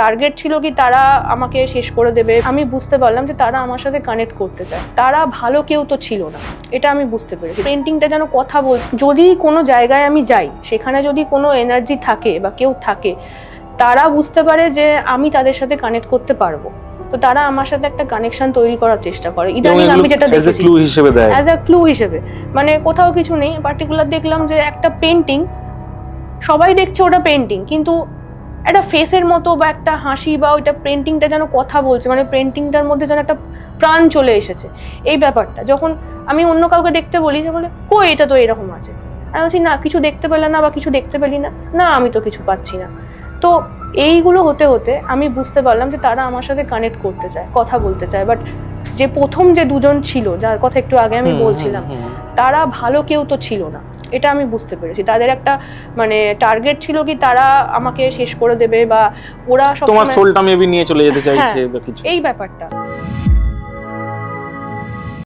Target ছিল কি তারা আমাকে শেষ করে দেবে। আমি বুঝতে পারলাম যে তারা আমার সাথে কানেক্ট করতে চায়। তারা ভালো কেউ তো ছিল না। এটা আমি বুঝতে পেরেছি। পেন্টিংটা যেন কথা বল যদি কোনো জায়গায় আমি যাই সেখানে যদি কোনো এনার্জি থাকে বা কেউ থাকে তারা বুঝতে পারে যে আমি তাদের সাথে কানেক্ট করতে পারব। তো তারা আমার সাথে একটা কানেকশন তৈরি করার চেষ্টা করে। ইদানিং আমি যেটা দেখেছি ক্লু হিসেবে দেয়। অ্যাজ আ ক্লু হিসেবে। মানে কোথাও কিছু নেই। পার্টিকুলার দেখলাম যে একটা পেন্টিং সবাই দেখছে ওটা পেন্টিং কিন্তু একটা ফেসের মতো বা একটা হাসি বা ওইটা পেন্টিংটা যেন কথা বলছে মানে পেন্টিংটার মধ্যে যেন একটা প্রাণ চলে এসেছে। এই ব্যাপারটা যখন আমি অন্য কাউকে দেখতে বলি যে বলে কই এটা তো এরকম আছে? আমি বলছি না কিছু দেখতে পেলে না বা কিছু দেখতে পেলি না। না আমি তো কিছু পাচ্ছি না। তো এইগুলো হতে হতে আমি বুঝতে পারলাম যে তারা আমার সাথে কানেক্ট করতে চায় কথা বলতে চায়। বাট যে প্রথম যে দুজন ছিল যার কথা একটু আগে আমি বলছিলাম তারা ভালো কেউ তো ছিল না। এটা আমি বুঝতে পেরেছি। তাদের একটা মানে টার্গেট ছিল কি তারা আমাকে শেষ করে দেবে বা ওরা তোমার সোলটা মেবি নিয়ে চলে যেতে চাইছে বা কিছু। এই ব্যাপারটা।